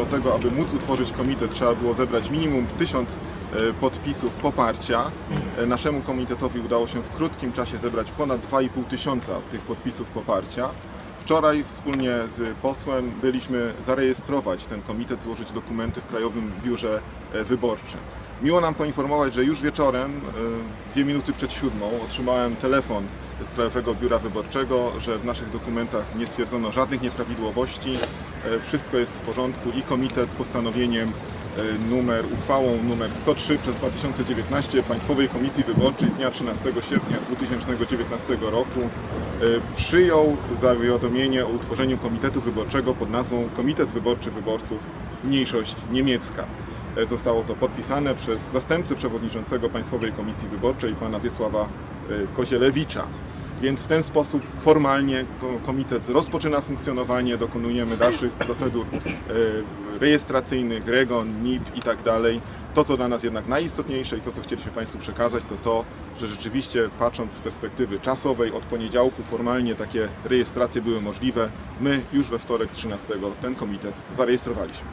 do tego, aby móc utworzyć komitet, trzeba było zebrać minimum tysiąc e, podpisów poparcia. E, Naszemu komitetowi udało się w krótkim czasie zebrać ponad 2,5 tysiąca tych podpisów poparcia. Wczoraj wspólnie z posłem byliśmy zarejestrować ten komitet, złożyć dokumenty w Krajowym Biurze e, Wyborczym. Miło nam poinformować, że już wieczorem, e, dwie minuty przed siódmą, otrzymałem telefon z Krajowego Biura Wyborczego, że w naszych dokumentach nie stwierdzono żadnych nieprawidłowości, e, wszystko jest w porządku i komitet postanowieniem numer, uchwałą numer 103 przez 2019 Państwowej Komisji Wyborczej z dnia 13 sierpnia 2019 roku e, przyjął zawiadomienie o utworzeniu Komitetu Wyborczego pod nazwą Komitet Wyborczy Wyborców Mniejszość Niemiecka. E, Zostało to podpisane przez zastępcę przewodniczącego Państwowej Komisji Wyborczej, pana Wiesława Kozielewicza. Więc w ten sposób formalnie ko- komitet rozpoczyna funkcjonowanie, dokonujemy dalszych procedur e, rejestracyjnych, REGON, NIP i tak dalej. To, co dla nas jednak najistotniejsze i to, co chcieliśmy Państwu przekazać, to to, że rzeczywiście patrząc z perspektywy czasowej, od poniedziałku formalnie takie rejestracje były możliwe. My już we wtorek 13 ten komitet zarejestrowaliśmy.